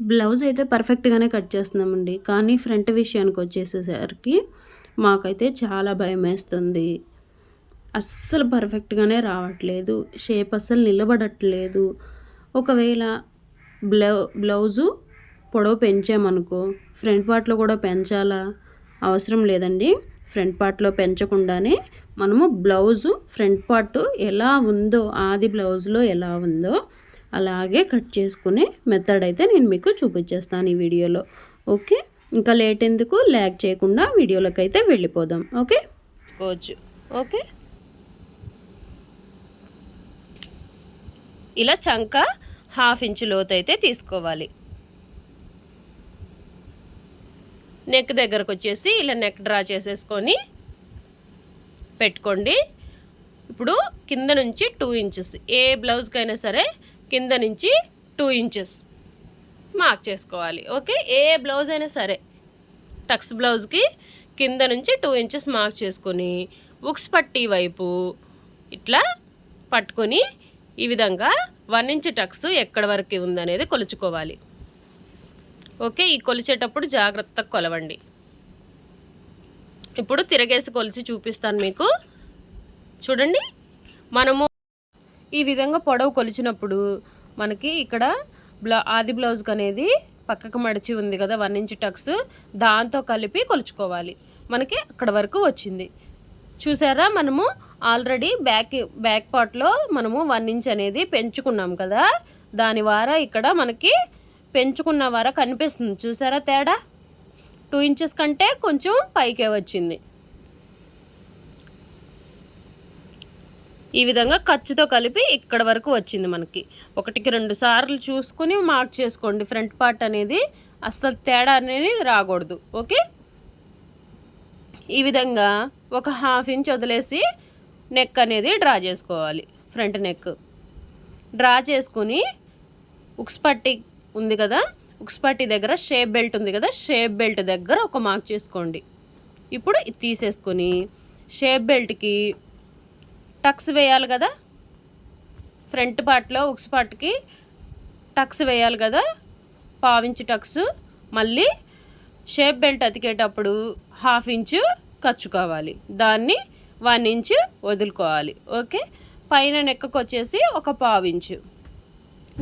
Blouse అయితే పర్ఫెక్ట్గానే cut చేస్తున్నామండి. కానీ ఫ్రంట్ విషయానికి వచ్చేసేసరికి మాకైతే చాలా భయం వేస్తుంది. అస్సలు పర్ఫెక్ట్గానే రావట్లేదు. షేప్ అస్సలు నిలబడట్లేదు. ఒకవేళ బ్లౌ బ్లౌజు పొడవు పెంచామనుకో ఫ్రంట్ పార్ట్లో కూడా పెంచాలా అవసరం లేదండి. ఫ్రంట్ పార్ట్లో పెంచకుండానే మనము బ్లౌజు ఫ్రంట్ పార్ట్ ఎలా ఉందో ఆది బ్లౌజ్లో ఎలా ఉందో అలాగే కట్ చేసుకునే మెథడ్ అయితే నేను మీకు చూపించేస్తాను ఈ వీడియోలో. ఓకే? ఇంకా లేట్ ఎందుకు? ల్యాగ్ చేయకుండా వీడియోలోకి అయితే వెళ్ళిపోదాం. ఓకే? కోచ్. ఓకే? ఇలా చంక హాఫ్ ఇంచు లోతు అయితే తీసుకోవాలి. నెక్ దగ్గరకు వచ్చేసి ఇలా నెక్ డ్రా చేసేసుకొని పెట్టుకోండి. ఇప్పుడు కింద నుంచి టూ ఇంచెస్ ఏ బ్లౌజ్కైనా సరే కింద నుంచి టూ ఇంచెస్ మార్క్ చేసుకోవాలి. ఓకే? ఏ బ్లౌజ్ అయినా సరే. టక్స్ బ్లౌజ్కి కింద నుంచి టూ ఇంచెస్ మార్క్ చేసుకొని ఉక్స్ పట్టి వైపు ఇట్లా పట్టుకొని ఈ విధంగా వన్ ఇంచ్ టక్స్ ఎక్కడ వరకు ఉందనేది కొలుచుకోవాలి. ఓకే? ఈ కొలిచేటప్పుడు జాగ్రత్తగా కొలవండి. ఇప్పుడు తిరగేసి కొలిచి చూపిస్తాను మీకు. చూడండి. మనము ఈ విధంగా పొడవు కొలిచినప్పుడు మనకి ఇక్కడ బ్లౌ ఆది బ్లౌజ్కి అనేది పక్కకు మడిచి ఉంది కదా వన్ ఇంచ్ టక్స్. దాంతో కలిపి కొలుచుకోవాలి. మనకి అక్కడ వరకు వచ్చింది. చూసారా మనము ఆల్రెడీ బ్యాక్ బ్యాక్ పార్ట్లో మనము వన్ ఇంచ్ అనేది పెంచుకున్నాం కదా. దాని వార ఇక్కడ మనకి పెంచుకున్న వార కనిపిస్తుంది. చూసారా తేడా? టూ ఇంచెస్ కంటే కొంచెం పైకే వచ్చింది. ఈ విధంగా ఖర్చుతో కలిపి ఇక్కడ వరకు వచ్చింది మనకి. ఒకటికి రెండు సార్లు చూసుకుని మార్క్ చేసుకోండి. ఫ్రంట్ పార్ట్ అనేది అస్సలు తేడా అనేది రాకూడదు. ఓకే? ఈ విధంగా ఒక హాఫ్ ఇంచ్ వదిలేసి నెక్ అనేది డ్రా చేసుకోవాలి. Front neck. డ్రా చేసుకుని ఉక్స్ పట్టి ఉంది కదా? ఉక్స్ పట్టి దగ్గర షేప్ బెల్ట్ ఉంది కదా? షేప్ బెల్ట్ దగ్గర ఒక మార్క్ చేసుకోండి. ఇప్పుడు తీసేసుకొని షేప్ బెల్ట్కి టక్స్ వేయాలి కదా? ఫ్రంట్ పార్ట్లో ఉక్స్ పార్ట్కి టక్స్ వేయాలి కదా? పావించి టక్స్. మళ్ళీ షేప్ బెల్ట్ అతికేటప్పుడు హాఫ్ ఇంచు కచ్చుకోవాలి. దాన్ని వన్ ఇంచు వదులుకోవాలి. ఓకే? పైన నెక్కకు వచ్చేసి ఒక పావించు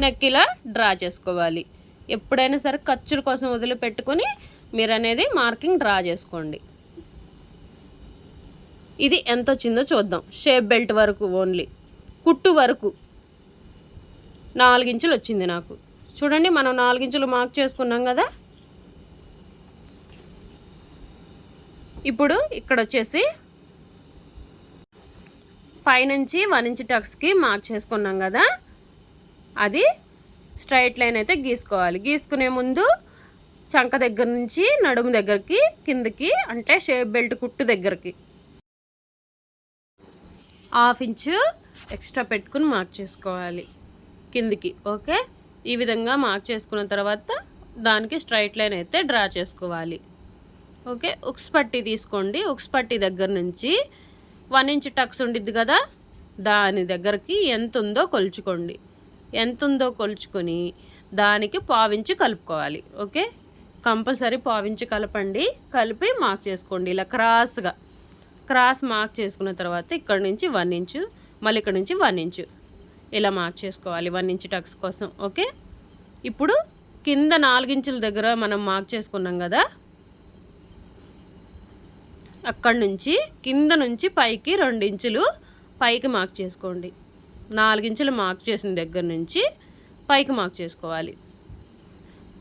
నెక్ ఇలా డ్రా చేసుకోవాలి. ఎప్పుడైనా సరే ఖర్చుల కోసం వదిలిపెట్టుకొని మీరు అనేది మార్కింగ్ డ్రా చేసుకోండి. ఇది ఎంత వచ్చిందో చూద్దాం. షేప్ బెల్ట్ వరకు ఓన్లీ. కుట్టు వరకు. నాలుగించులు వచ్చింది నాకు. చూడండి మనం నాలుగించులు మార్క్ చేసుకున్నాం కదా. ఇప్పుడు ఇక్కడ వచ్చేసి పైనుంచి వన్ ఇంచ్ టక్స్కి మార్క్ చేసుకున్నాం కదా. అది స్ట్రైట్ లైన్ అయితే గీసుకోవాలి. గీసుకునే ముందు చంక దగ్గర నుంచి నడుము దగ్గరికి కిందకి అంటే షేప్ బెల్ట్ కుట్టు దగ్గరికి. హాఫ్ ఇంచు ఎక్స్ట్రా పెట్టుకుని మార్క్ చేసుకోవాలి కిందికి ఓకే? ఈ విధంగా మార్క్ చేసుకున్న తర్వాత దానికి స్ట్రైట్ లైన్ అయితే డ్రా చేసుకోవాలి ఓకే? ఉక్స్ పట్టి తీసుకోండి. ఉక్స్ పట్టి దగ్గర నుంచి వన్ ఇంచ్ టక్స్ ఉండిద్ది కదా దాని దగ్గరికి ఎంత ఉందో కొలుచుకోండి. ఎంత ఉందో కొలుచుకొని దానికి పావించి కలుపుకోవాలి ఓకే? కంపల్సరీ పావించి కలపండి. కలిపి మార్క్ చేసుకోండి ఇలా క్రాస్గా. క్రాస్ మార్క్ చేసుకున్న తర్వాత ఇక్కడ నుంచి వన్ ఇంచు మళ్ళీ ఇక్కడ నుంచి వన్ ఇంచు. ఇలా మార్క్ చేసుకోవాలి వన్ ఇంచు టక్స్ కోసం ఓకే? ఇప్పుడు కింద నాలుగించుల దగ్గర మనం మార్క్ చేసుకున్నాం కదా? అక్కడి నుంచి కింద నుంచి పైకి రెండు ఇంచులు పైకి మార్క్ చేసుకోండి. నాలుగించులు మార్క్ చేసిన దగ్గర నుంచి పైకి మార్క్ చేసుకోవాలి.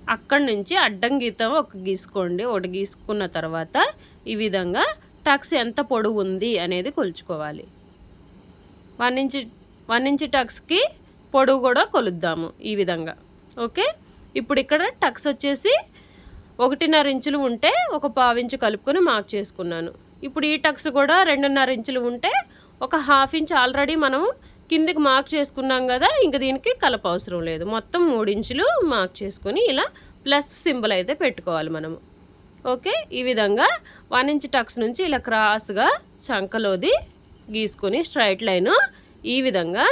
అక్కడి నుంచి అడ్డం గీతం ఒక గీసుకోండి. ఒకటి గీసుకున్న తర్వాత ఈ విధంగా టక్స్ ఎంత పొడవు ఉంది అనేది కొలుచుకోవాలి. వన్ ఇంచ్ వన్ ఇంచ్ టక్స్కి పొడవు కూడా కొలుద్దాము ఈ విధంగా. ఓకే? ఇప్పుడు ఇక్కడ టక్స్ వచ్చేసి ఒకటిన్నర ఇంచులు ఉంటే ఒక పావించు కలుపుకొని మార్క్ చేసుకున్నాను. ఇప్పుడు ఈ టక్స్ కూడా రెండున్నర ఇంచులు ఉంటే ఒక హాఫ్ ఇంచ్ ఆల్రెడీ మనం కిందికి మార్క్ చేసుకున్నాం కదా ఇంక దీనికి కలప అవసరం లేదు. మొత్తం మూడు ఇంచులు మార్క్ చేసుకొని ఇలా ప్లస్ సింబల్ అయితే పెట్టుకోవాలి మనము. ఓకే? ఈ విధంగా వన్ ఇంచ్ టక్స్ నుంచి ఇలా క్రాస్గా చంకలోది గీసుకొని స్ట్రైట్ లైను ఈ విధంగా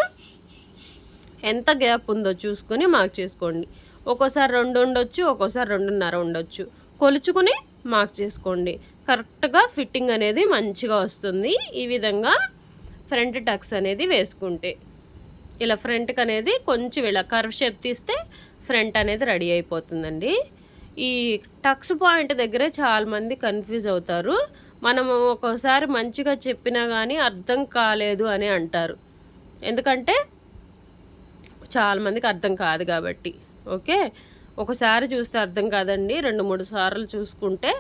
ఎంత గ్యాప్ ఉందో చూసుకొని మార్క్ చేసుకోండి. ఒక్కోసారి రెండు ఉండొచ్చు ఒక్కోసారి రెండున్నర ఉండొచ్చు. కొలుచుకుని మార్క్ చేసుకోండి. కరెక్ట్గా ఫిట్టింగ్ అనేది మంచిగా వస్తుంది. ఈ విధంగా ఫ్రంట్ టక్స్ అనేది వేసుకుంటే ఇలా ఫ్రంట్కి అనేది కొంచెం ఇలా కర్వ్ షేప్ తీస్తే ఫ్రంట్ అనేది రెడీ అయిపోతుందండి. ఈ టక్స్ పాయింట్ దగ్గరే చాలామంది కన్ఫ్యూజ్ అవుతారు. మనము ఒక్కోసారి మంచిగా చెప్పినా కానీ అర్థం కాలేదు అని అంటారు. ఎందుకంటే చాలామందికి అర్థం కాదు కాబట్టి. ఓకే? ఒకసారి చూస్తే అర్థం కాదండి. రెండు మూడు సార్లు చూసుకుంటే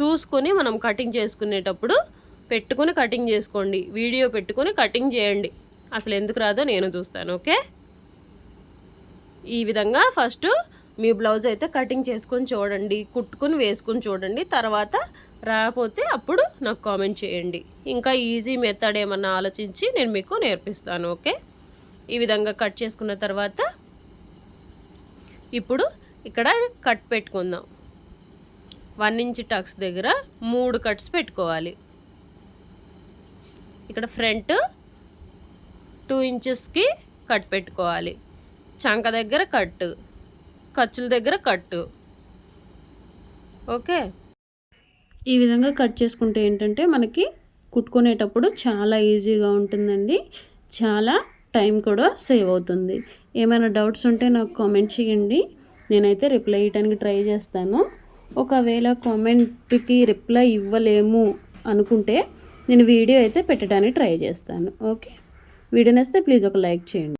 చూసుకొని మనం కటింగ్ చేసుకునేటప్పుడు పెట్టుకుని కటింగ్ చేసుకోండి. వీడియో పెట్టుకుని కటింగ్ చేయండి. అసలు ఎందుకు రాదో నేను చూస్తాను. ఓకే? ఈ విధంగా ఫస్ట్ మీ బ్లౌజ్ అయితే కటింగ్ చేసుకొని చూడండి కుట్టుకుని వేసుకొని చూడండి. తర్వాత రాకపోతే అప్పుడు నాకు కామెంట్ చేయండి. ఇంకా ఈజీ మెథడ్ ఏమన్నా ఆలోచించి నేను మీకు నేర్పిస్తాను ఓకే? ఈ విధంగా కట్ చేసుకున్న తర్వాత ఇప్పుడు ఇక్కడ కట్ పెట్టుకుందాం. వన్ ఇంచ్ టక్స్ దగ్గర మూడు కట్స్ పెట్టుకోవాలి. ఇక్కడ ఫ్రంట్ టూ ఇంచెస్కి కట్ పెట్టుకోవాలి. చంక దగ్గర కట్టు ఖర్చుల దగ్గర కట్టు. ఓకే? ఈ విధంగా కట్ చేసుకుంటే ఏంటంటే మనకి కుట్టుకునేటప్పుడు చాలా ఈజీగా ఉంటుందండి. చాలా టైం కూడా సేవ్ అవుతుంది. ఏమైనా డౌట్స్ ఉంటే నాకు కామెంట్ చేయండి. నేనైతే రిప్లై ఇవ్వడానికి ట్రై చేస్తాను. ఒకవేళ కామెంట్కి రిప్లై ఇవ్వలేము అనుకుంటే నేను వీడియో అయితే పెట్టడానికి ట్రై చేస్తాను. ఓకే? వీడియో నచ్చితే ప్లీజ్ ఒక లైక్ చేయండి.